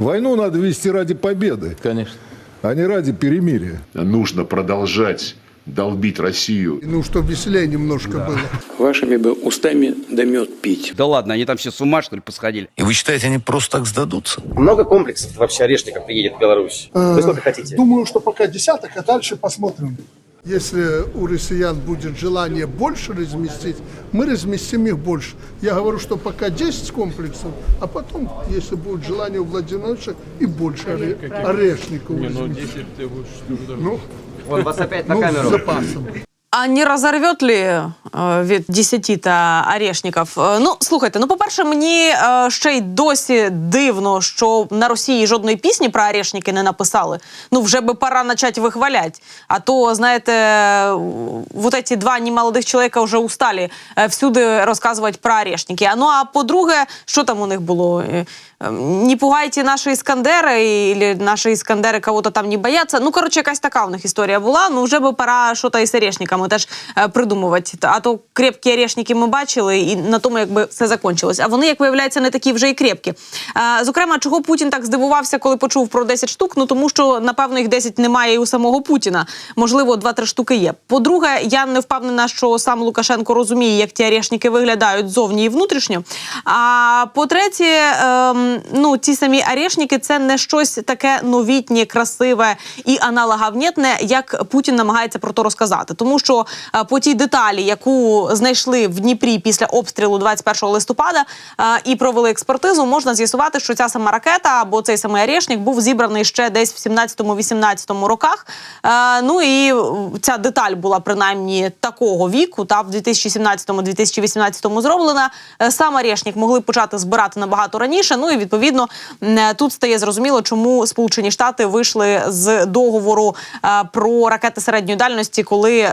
Войну надо вести ради победы, Конечно. а не ради перемирия. Нужно продолжать долбить Россию Ну, чтобы веселее немножко было. Вашими бы устами да мед пить. Да ладно, они там все с ума, что ли, посходили? И вы считаете, они просто так сдадутся? Много комплексов вообще орешников приедет в Беларусь? Вы сколько хотите? Думаю, что пока десяток, а дальше посмотрим. Если у россиян будет желание больше разместить, мы разместим их больше. Я говорю, что пока 10 комплексов, а потом, если будет желание у Владимировича, и больше оре- орешников разместить. Ну, Он вас опять на ну, с камеру. запасом. А не розорвет ли е, від 10 та орешників? Е, Ну, слухайте, ну, по-перше, мені е, ще й досі дивно, що на Росії жодної пісні про орешники не написали. Ну, вже би пора почати вихвалять. А то, знаєте, е, вот эти два немолодих чоловіка вже устали е, всюди розказувати про орешники. А ну, а по-друге, що там у них було? Е, е, Не пугайте наші іскандери, і наші іскандери кого-то там не бояться. Ну, коротше, якась така у них історія була. Ну, вже би пора що-то із орешниками теж е, придумувати. А то крепкі орешники ми бачили, і на тому якби все закончилось. А вони, як виявляється, не такі вже і крепкі. Е, Зокрема, чого Путін так здивувався, коли почув про 10 штук? Ну тому що напевно їх 10 немає і у самого Путіна. Можливо, 2-3 штуки є. По-друге, я не впевнена, що сам Лукашенко розуміє, як ті орешники виглядають зовні і внутрішньо. А по-третє, ем, ну ці самі орешники це не щось таке новітнє, красиве і аналоговнєтне, як Путін намагається про то розказати. Тому що е, по тій деталі, яку знайшли в Дніпрі після обстрілу 21 листопада е, і провели експертизу, можна з'ясувати, що ця сама ракета або цей самий орешник був зібраний ще десь в 17-18 роках. Е, ну і ця деталь була принаймні такого віку, та в 2017-2018 зроблена. Сам орешник могли почати збирати набагато раніше. Ну і відповідно е, тут стає зрозуміло, чому Сполучені Штати вийшли з договору е, про ракети середньої дальності, коли е,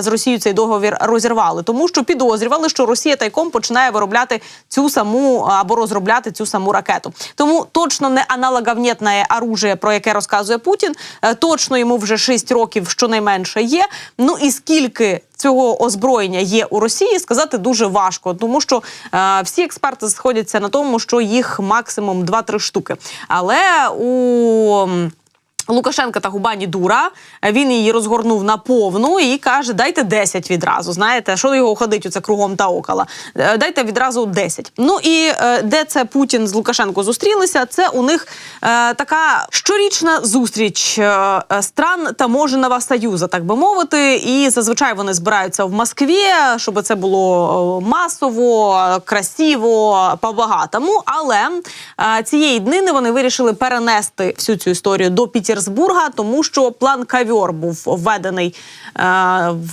з Росією цей договір розірвали, тому що підозрювали, що Росія тайком починає виробляти цю саму або розробляти цю саму ракету. Тому точно не аналоговнєтне оружие, про яке розказує Путін. Точно йому вже 6 років щонайменше є. Ну і скільки цього озброєння є у Росії, сказати дуже важко, тому що е, всі експерти сходяться на тому, що їх максимум 2-3 штуки. Але у Лукашенка та Губані дура. Він її розгорнув на повну і каже: дайте 10 відразу. Знаєте, що його ходить оце кругом та окола. Е, Дайте відразу 10. Ну і е, де це Путін з Лукашенко зустрілися? Це у них е, така щорічна зустріч е, е, стран таможеного союзу, так би мовити. І зазвичай вони збираються в Москві, щоб це було е, масово, красиво, по-багатому. Але е, цієї днини вони вирішили перенести всю цю історію до Пітерсбурга, тому що план кавьор був введений е,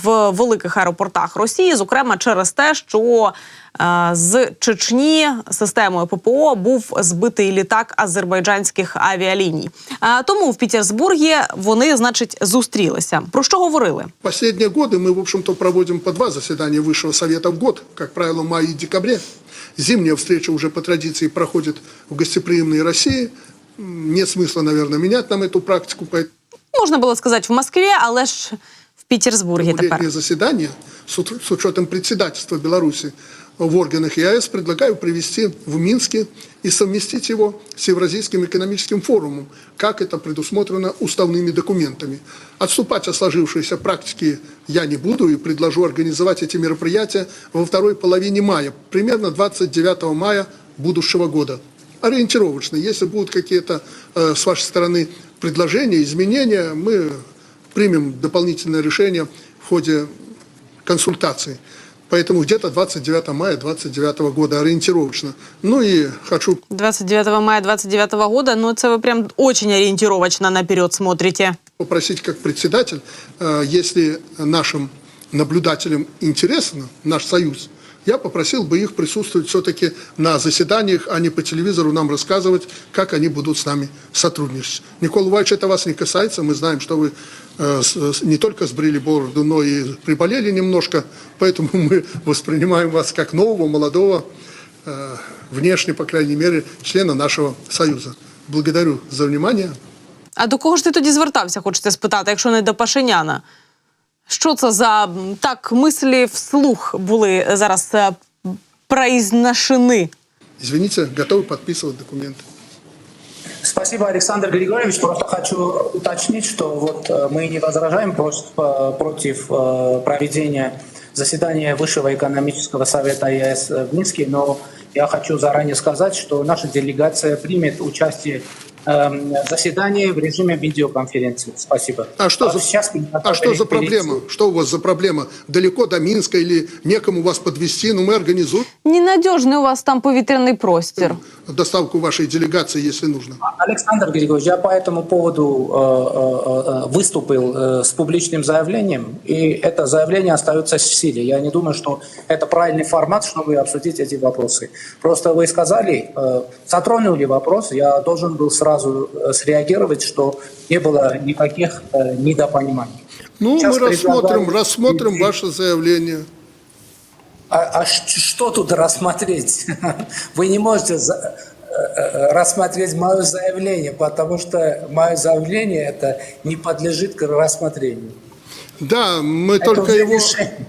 в великих аеропортах Росії, зокрема через те, що е, з Чечні системою ППО був збитий літак азербайджанських авіаліній. Е, тому в Пітерсбургі вони, значить, зустрілися. Про що говорили? Последние годы мы, в общем-то, проводим по два заседания Высшего Совета в год, как правило, в мае и декабре. Зимняя встреча уже по традиции проходит в гостеприимной России. М, Нет смысла, наверное, менять нам эту практику, поэтому Можна було сказати в Москві, але ж в Пітерсбургі тепер. летнее заседание с ут- с учетом председательства Беларуси в органах ЕАЭС предлагаю провести в Минске и совместить его с Евразийским экономическим форумом, как это предусмотрено уставными документами. Отступать от сложившейся практики я не буду и предложу организовать эти мероприятия во второй половине мая, примерно 29 мая будущего года. Ориентировочно. Если будут какие-то э, с вашей стороны предложения, изменения, мы примем дополнительное решение в ходе консультаций. Поэтому где-то 29 мая 29 года ориентировочно. Ну и хочу 29 мая 29 года, ну це ви прям очень орієнтировочно наперед смотрите. попросить как председатель, э, если нашим наблюдателям интересно наш союз, я попросил бы их присутствовать все-таки на заседаниях, а не по телевизору нам рассказывать, как они будут с нами сотрудничать. Никола Иванович, это вас не касается. Мы знаем, что вы э, с- с- не только сбрили бороду, но и приболели немножко. Поэтому мы воспринимаем вас как нового, молодого, э, внешне, по крайней мере, члена нашего союза. Благодарю за внимание. А до кого ж ти тоді звертався, хочете спитати, якщо не до Пашиняна? Що це за м, так мислі вслух були зараз е, произношені? Извините, готовы подписывать документы. Спасибо, Александр Григорьевич. Просто хочу уточнить, что вот э, мы не возражаем прос- э, против э, проведения заседания Высшего экономического совета ЕС в Минске, но я хочу заранее сказать, что наша делегация примет участие эм, в заседании в режиме видеоконференции. Спасибо. А что, за, Сейчас а что за проблема? Что у вас за проблема? Далеко до Минска или некому вас подвести? Ну, мы организуем Ненадіжний у вас там повітряний простір. доставку вашей делегации, если нужно. Александр Григорьевич, я по этому поводу э, э, э, выступил э, с публичным заявлением, и это заявление остается в силе. Я не думаю, что это правильный формат, чтобы обсудить эти вопросы. Просто вы сказали, э, затронули вопрос, я должен был сразу э, среагировать, что не было никаких э, недопониманий. Ну, Сейчас мы рассмотрим, рассмотрим ваше заявление. А, а что тут рассмотреть? Вы не можете за- э, рассмотреть мое заявление, потому что мое заявление это не подлежит рассмотрению. Да, мы Это только его... решение.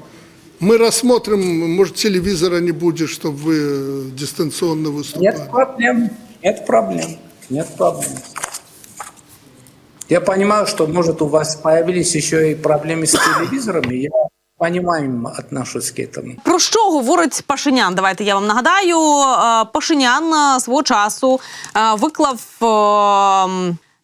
Мы рассмотрим, может, телевизора не будет, чтобы вы дистанционно выступали. Нет проблем, нет проблем, нет проблем. Я понимаю, что, может, у вас появились еще и проблемы с телевизорами. Я к этому. Про що говорить Пашинян? Давайте я вам нагадаю. Е, Пашинян е, свого часу е, виклав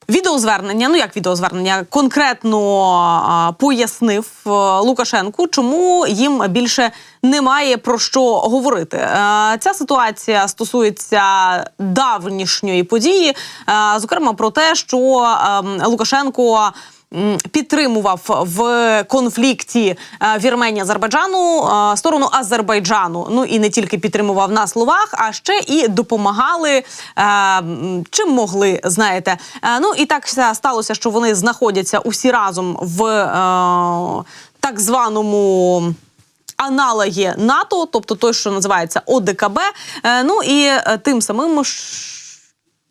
відеозвернення. Ну як відеозвернення, конкретно а, пояснив а, Лукашенку, чому їм більше немає про що говорити. А, Ця ситуація стосується давнішньої події, а, зокрема про те, що а, Лукашенко м, підтримував в конфлікті е, Вірменії Азербайджану е, сторону Азербайджану. Ну і не тільки підтримував на словах, а ще і допомагали е, чим могли. Знаєте, ну і так сталося, що вони знаходяться усі разом в так званому. Аналоги НАТО, тобто той, що називається ОДКБ. Ну і тим самим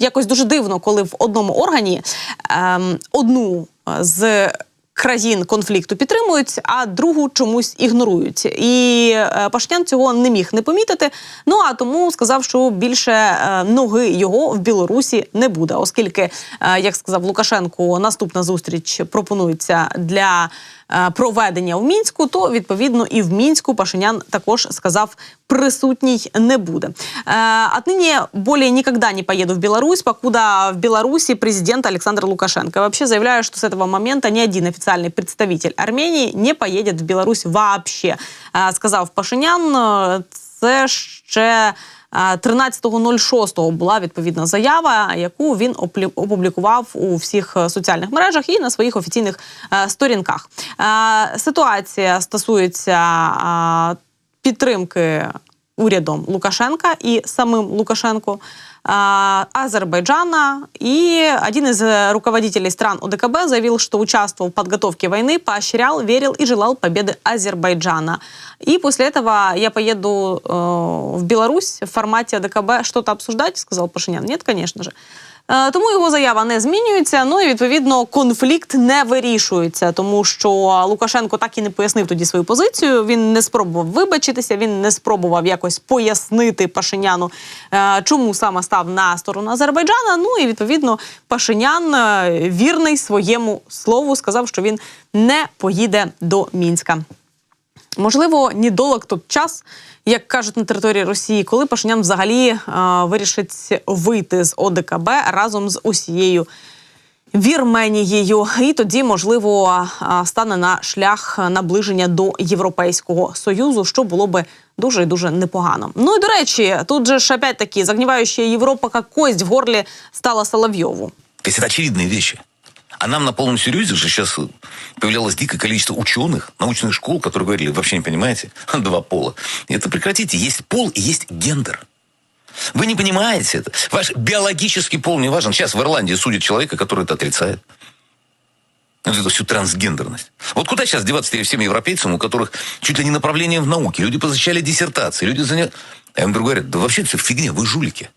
якось дуже дивно, коли в одному органі ем, одну е, з країн конфлікту підтримують, а другу чомусь ігнорують. І е, Пашнян цього не міг не помітити. Ну а тому сказав, що більше е, ноги його в Білорусі не буде, оскільки, е, як сказав Лукашенко, наступна зустріч пропонується для. е, Проведення в мінську, то відповідно і в мінську Пашинян також сказав присутній не буде. Э, отныне более никогда не поеду в Беларусь, покуда в Беларуси президент Александр Лукашенко. Я вообще заявляю, что с этого момента ни один официальный представитель Армении не поедет в Беларусь вообще, сказав Пашинян. Е, Це ще е, 13.06 була відповідна заява, яку він опублікував у всіх е, соціальних мережах і на своїх офіційних е, сторінках. Е, Ситуація стосується е, підтримки урядом Лукашенка і самим Лукашенко. а, Азербайджана. И один из э, руководителей стран ОДКБ заявил, что участвовал в подготовке войны, поощрял, верил и желал победы Азербайджана. И после этого я поеду э, в Беларусь в формате ОДКБ что-то обсуждать, сказал Пашинян. Нет, конечно же. Е, Тому його заява не змінюється. Ну і відповідно конфлікт не вирішується, тому що Лукашенко так і не пояснив тоді свою позицію. Він не спробував вибачитися, він не спробував якось пояснити Пашиняну, е, чому саме став на сторону Азербайджана. Ну і відповідно Пашинян е, вірний своєму слову сказав, що він не поїде до Мінська. Можливо, недолог тот час, як кажуть на території Росії, коли Пашинян взагалі е, вирішить вийти з ОДКБ разом з усією Вірменією, і тоді, можливо, е, стане на шлях наближення до Європейського союзу, що було би дуже і дуже непогано. Ну і до речі, тут же ж опять таки загніваюча Європа, як кость в горлі стала Соловйову. Это очевидные вещи. А нам на полном серьезе же сейчас появлялось дикое количество ученых, научных школ, которые говорили, вообще не понимаете, два пола. Это прекратите. Есть пол и есть гендер. Вы не понимаете это. Ваш биологический пол не важен. Сейчас в Ирландии судят человека, который это отрицает. Вот эту всю трансгендерность. Вот куда сейчас деваться всем европейцам, у которых чуть ли не направление в науке, люди защищали диссертации, люди заняли... А им вдруг говорят, да вообще это фигня, вы жулики.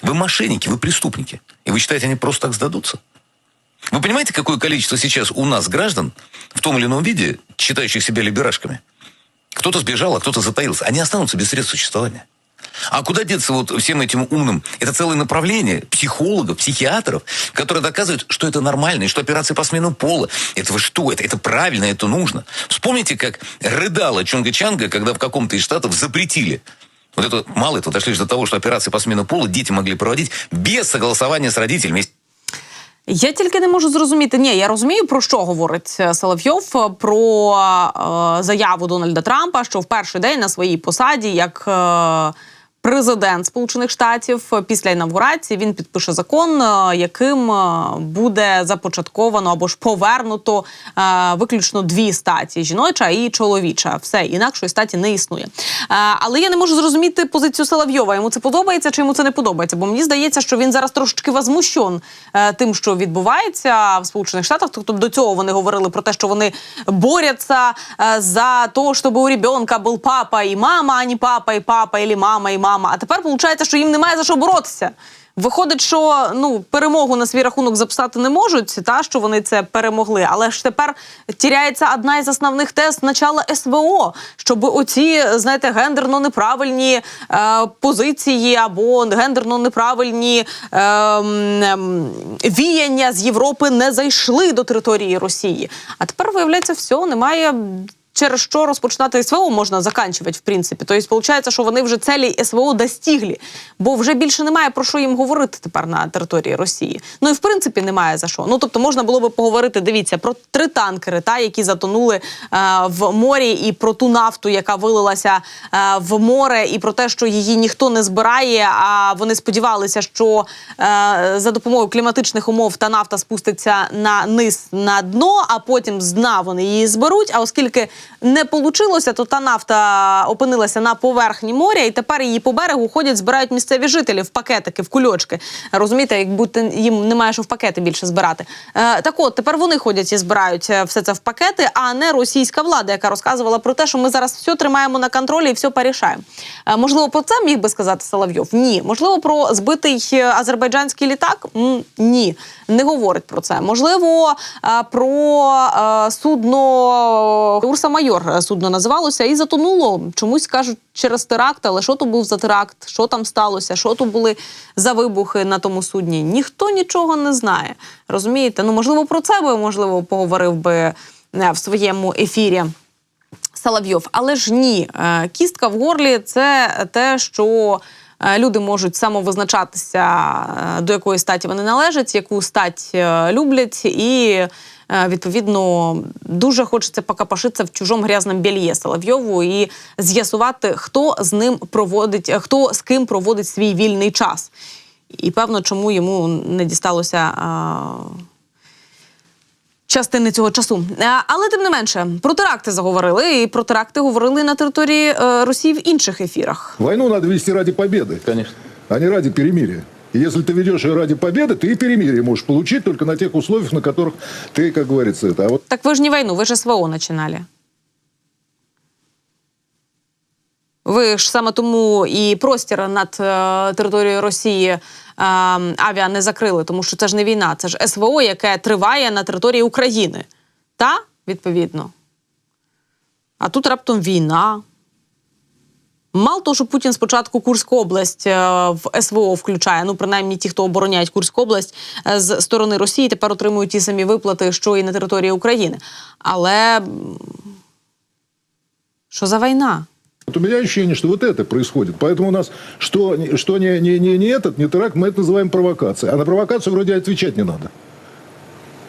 Вы мошенники, вы преступники. И вы считаете, они просто так сдадутся? Вы понимаете, какое количество сейчас у нас граждан в том или ином виде, считающих себя либерашками? Кто-то сбежал, а кто-то затаился. Они останутся без средств существования. А куда деться вот всем этим умным? Это целое направление психологов, психиатров, которые доказывают, что это нормально, и что операции по смену пола, это вы что, это, это правильно, это нужно. Вспомните, как рыдала Чунга-Чанга, когда в каком-то из штатов запретили вот это мало этого дошли до того, что операции по смену пола дети могли проводить без согласования с родителями. Я тільки не можу зрозуміти. Ні, я розумію про що говорить е, Соловйов е, про е, заяву Дональда Трампа, що в перший день на своїй посаді як. Е, Президент Сполучених Штатів після інавгурації він підпише закон, е, яким е, буде започатковано або ж повернуто е, виключно дві статі: жіноча і чоловіча. Все інакшої статі не існує. Але я не можу зрозуміти позицію Соловйова. Йому це подобається чи йому це не подобається? Бо мені здається, що він зараз трошечки возмущен тим, що відбувається в Сполучених Штатах. Тобто до цього вони говорили про те, що вони борються за те, щоб у ребенка був папа і мама, а не папа і папа, і мама і мама. А тепер виходить, що їм немає за що боротися. Виходить, що ну перемогу на свій рахунок записати не можуть, та що вони це перемогли. Але ж тепер тіряється одна із основних тез начала СВО, щоб оці, знаєте, гендерно неправильні е, позиції або гендерно неправильні е, м, ем, віяння з Європи не зайшли до території Росії. А тепер виявляється, все немає. Через що розпочинати СВО можна заканчувати, в принципі. Тобто, виходить, що вони вже целі СВО достигли, бо вже більше немає про що їм говорити тепер на території Росії. Ну і в принципі немає за що. Ну тобто можна було би поговорити, дивіться, про три танкери, та які затонули е, в морі, і про ту нафту, яка вилилася е, в море, і про те, що її ніхто не збирає. А вони сподівалися, що е, за допомогою кліматичних умов та нафта спуститься на низ на дно, а потім з дна вони її зберуть. А оскільки не получилося, то та нафта опинилася на поверхні моря, і тепер її по берегу ходять, збирають місцеві жителі в пакетики, в кульочки. Розумієте, як будто їм немає що в пакети більше збирати. Е, так от тепер вони ходять і збирають е, все це в пакети, а не російська влада, яка розказувала про те, що ми зараз все тримаємо на контролі і все порішаємо. Е, можливо, про це міг би сказати Соловйов? Ні. Можливо, про збитий е, азербайджанський літак? М, ні, не говорить про це. Можливо, е, про судно Урса Майор е, судно називалося і затонуло. Чомусь кажуть через теракт, але що то був за теракт, що там сталося, що то були за вибухи на тому судні. Ніхто нічого не знає. Розумієте? Ну можливо, про це би можливо поговорив би е, в своєму ефірі. Соловйов, але ж ні, Е, кістка в горлі це те, що люди можуть самовизначатися, е, до якої статі вони належать, яку стать е, люблять, і е, відповідно дуже хочеться покапашитися в чужому грязному бельє Соловйову і з'ясувати, хто з ним проводить, е, хто з ким проводить свій вільний час. І певно, чому йому не дісталося е, частини цього часу. Е, Але тим не менше, про теракти заговорили, і про теракти говорили на території е, Росії в інших ефірах. Войну надо вести ради победы, Конечно. а не ради перемирия. И если ты ведешь ее ради победы, ты и перемирие можешь получить только на тех условиях, на которых ты, как говорится, это. А вот Так ви ж не війну, ви ж СВО починали. Ви ж саме тому і простір над е, територією Росії е, авіа не закрили, тому що це ж не війна, це ж СВО, яке триває на території України. Та, відповідно. А тут раптом війна. Мало того, що Путін спочатку Курську область е, в СВО включає. Ну, принаймні ті, хто обороняють Курську область з сторони Росії, тепер отримують ті самі виплати, що і на території України. Але що за війна? Вот у меня ощущение, что вот это происходит. Поэтому у нас что, не- что не, не, не, не этот, не теракт, мы это называем провокацией. А на провокацию вроде отвечать не надо.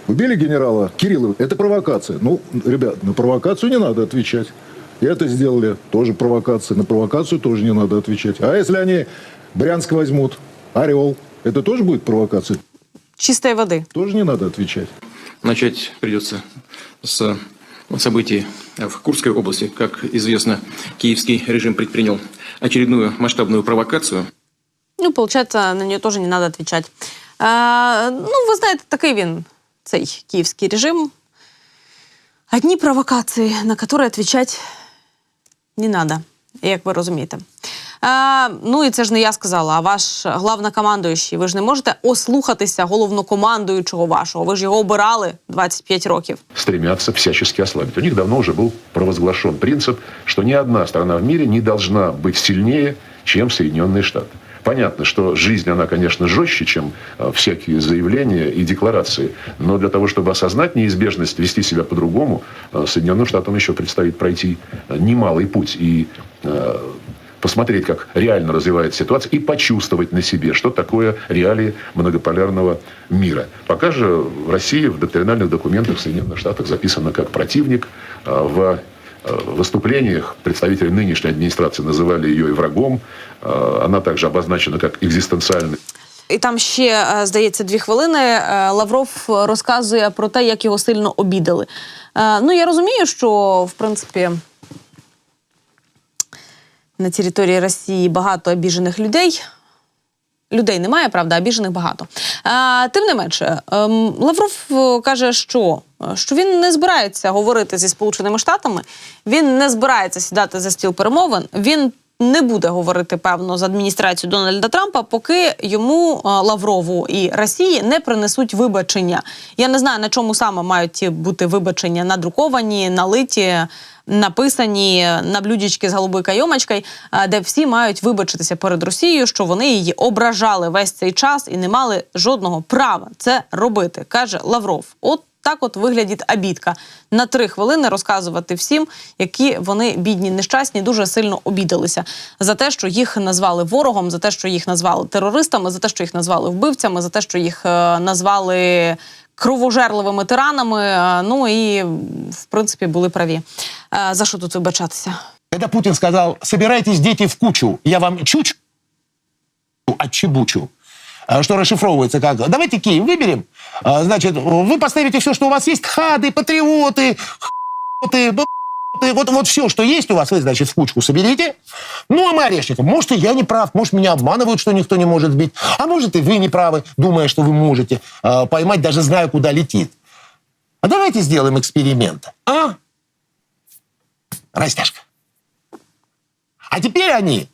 Убили генерала Кириллова, это провокация. Ну, ребят, на провокацию не надо отвечать. И это сделали, тоже провокация. На провокацию тоже не надо отвечать. А если они Брянск возьмут, Орел, это тоже будет провокация? Чистої води. Тоже не надо отвечать. Начать придется с событий в Курской области. Как известно, киевский режим предпринял очередную масштабную провокацию. Ну, получается, на нее тоже не надо отвечать. Е, ну, ви знаєте, такий він, цей київський режим. Одні провокації, на які відповідати не надо, як ви розумієте. Е, ну і це ж не я сказала, а ваш главнокомандуючий. Ви ж не можете ослухатися головнокомандуючого вашого. Ви ж його обирали 25 років. стремятся всячески ослабить. У них давно уже был провозглашен принцип, что ни одна страна в мире не должна быть сильнее, чем Соединенные Штаты. Понятно, что жизнь, она, конечно, жестче, чем э, всякие заявления и декларации. Но для того, чтобы осознать неизбежность вести себя по-другому, э, Соединенным Штатам еще предстоит пройти э, немалый путь. И э, посмотреть, как реально развивается ситуация, и почувствовать на себе, что такое реалии многополярного мира. Пока же в России в доктринальных документах в Соединенных Штатах записано как противник. а В э, выступлениях представители нынешней администрации называли ее и врагом. А Она также обозначена как экзистенциальный І там ще, е, здається, дві хвилини е, Лавров розказує про те, як його сильно обідали. Е, Ну, я розумію, що в принципі на території Росії багато обіжених людей. Людей немає, правда, а обіжених багато. А, тим не менше, ем, Лавров е, каже, що, Е, що він не збирається говорити зі Сполученими Штатами, він не збирається сідати за стіл перемовин. Він не буде говорити певно з адміністрацією Дональда Трампа, поки йому е, Лаврову і Росії не принесуть вибачення. Я не знаю на чому саме мають бути вибачення надруковані, налиті. Написані на блюдечки з голубою кайомочкою, е, де всі мають вибачитися перед Росією, що вони її ображали весь цей час і не мали жодного права це робити, каже Лавров. От так от виглядить обідка на три хвилини розказувати всім, які вони бідні, нещасні, дуже сильно обідалися за те, що їх назвали ворогом, за те, що їх назвали терористами, за те, що їх назвали вбивцями, за те, що їх е, назвали кровожерливими тиранами. е, Ну і в принципі були праві. Е, За що тут вибачатися? Когда Путин сказал, собирайтесь, дети, в кучу, я вам чуч отчебучу, что расшифровывается как «давайте Киев выберем», а, значит, вы поставите все, что у вас есть, хады, патриоты, б***ты, вот, вот все, что есть у вас, вы, значит, в кучку соберите. Ну, а мы орешников. Может, и я не прав, может, меня обманывают, что никто не может сбить, а может, и вы не правы, думая, что вы можете а, поймать, даже зная, куда летит. А давайте сделаем эксперимент, а? Растяжка. А теперь они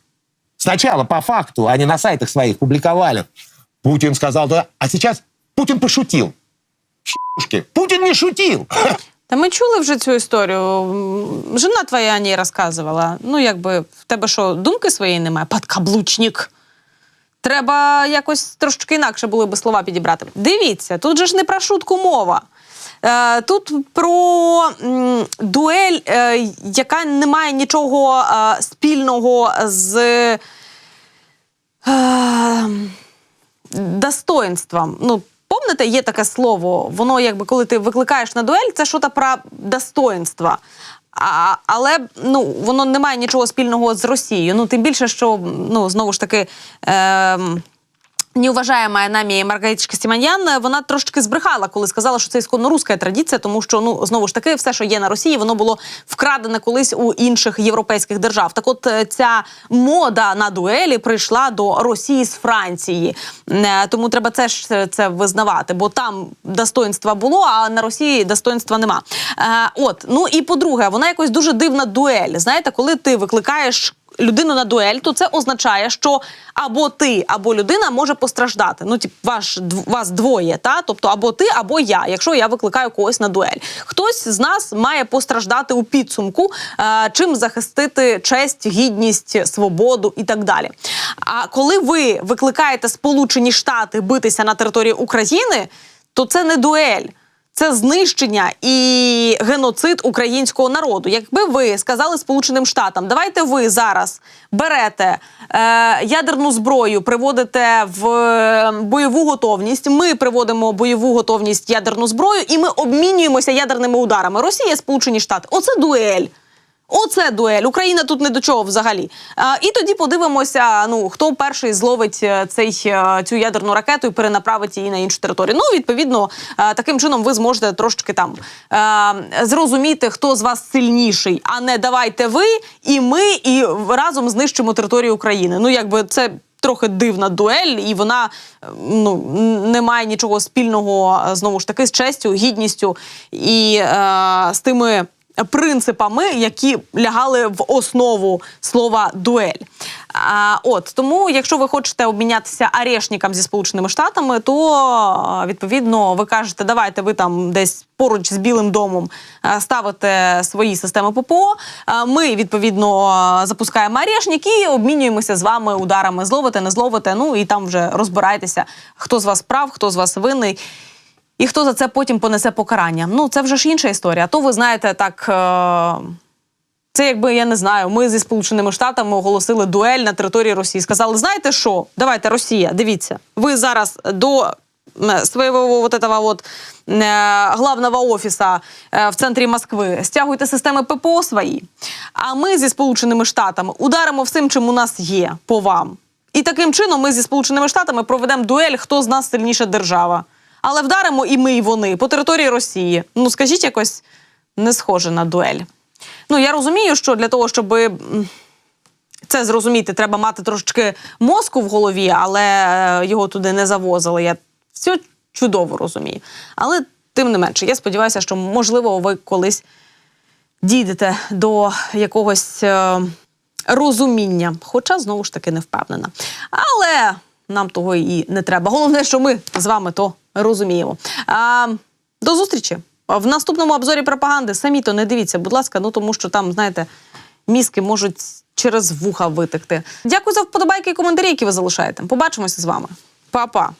сначала по факту, они на сайтах своих публиковали. Путин сказал, да, а сейчас Путин пошутил. Щ**шки, Путин не шутил. Та ми чули вже цю історію. Жена твоя о ній розказувала. Ну, якби в тебе що, думки своєї немає? Подкаблучник. Треба якось трошки інакше були би слова підібрати. Дивіться, тут же ж не про шутку мова. Е, Тут про дуель, е, яка не має нічого е, спільного з достоинством. Ну, помните, є таке слово, воно якби коли ти викликаєш на дуель, це щось про достоинство. А, але ну, воно не має нічого спільного з Росією. Ну, тим більше, що ну, знову ж таки. Е, Неуважаєма нами Маргариточка Сіманян, вона трошки збрехала, коли сказала, що це ісконно руська традиція, тому що ну знову ж таки все, що є на Росії, воно було вкрадене колись у інших європейських держав. Так, от е, ця мода на дуелі прийшла до Росії з Франції, Е, тому треба це ж е, це визнавати, бо там достоинства було, а на Росії достоинства нема. Е, От ну і по-друге, вона якось дуже дивна дуель. Знаєте, коли ти викликаєш людину на дуель, то це означає, що або ти, або людина може постраждати. Ну, тип, ваш вас двоє, та тобто або ти, або я, якщо я викликаю когось на дуель. Хтось з нас має постраждати у підсумку, е, чим захистити честь, гідність, свободу і так далі. А коли ви викликаєте Сполучені Штати битися на території України, то це не дуель. Це знищення і геноцид українського народу. Якби ви сказали Сполученим Штатам, давайте ви зараз берете е, ядерну зброю, приводите в е, бойову готовність. Ми приводимо бойову готовність ядерну зброю, і ми обмінюємося ядерними ударами. Росія, Сполучені Штати. Оце дуель. Оце дуель. Україна тут не до чого взагалі. А, і тоді подивимося, ну хто перший зловить е, цей е, цю ядерну ракету і перенаправить її на іншу територію. Ну, відповідно, е, таким чином ви зможете трошки там зрозуміти, хто з вас сильніший, а не давайте ви і ми, і разом знищимо територію України. Ну, якби це. Трохи дивна дуель, і вона ну не має нічого спільного знову ж таки з честю, гідністю і е, з тими принципами, які лягали в основу слова дуель. А, от тому, якщо ви хочете обмінятися арешникам зі Сполученими Штатами, то відповідно ви кажете, давайте ви там десь поруч з Білим домом ставите свої системи ППО. Ми відповідно запускаємо арешник і обмінюємося з вами ударами. Зловите, не зловите. Ну і там вже розбирайтеся, хто з вас прав, хто з вас винний. І хто за це потім понесе покарання? Ну це вже ж інша історія. То ви знаєте так. Е- це якби я не знаю. Ми зі Сполученими Штатами оголосили дуель на території Росії. Сказали, знаєте що? Давайте, Росія, дивіться, ви зараз до своего вот этого вот е, главного офіса е, в центрі Москви стягуйте системи ППО свої. А ми зі Сполученими Штатами ударимо всім, чим у нас є по вам. І таким чином ми зі Сполученими Штатами проведемо дуель, хто з нас сильніша держава. Але вдаримо і ми, і вони по території Росії. Ну скажіть якось не схоже на дуель. Ну я розумію, що для того, щоб це зрозуміти, треба мати трошечки мозку в голові, але е, його туди не завозили. Я все чудово розумію. Але тим не менше, я сподіваюся, що можливо ви колись дійдете до якогось е, розуміння. Хоча знову ж таки не впевнена. Але нам того і не треба. Головне, що ми з вами то розуміємо. А, до зустрічі в наступному обзорі пропаганди. Самі то не дивіться, будь ласка, ну тому що там, знаєте, мізки можуть через вуха витекти. Дякую за вподобайки і коментарі, які ви залишаєте. Побачимося з вами. Па-па!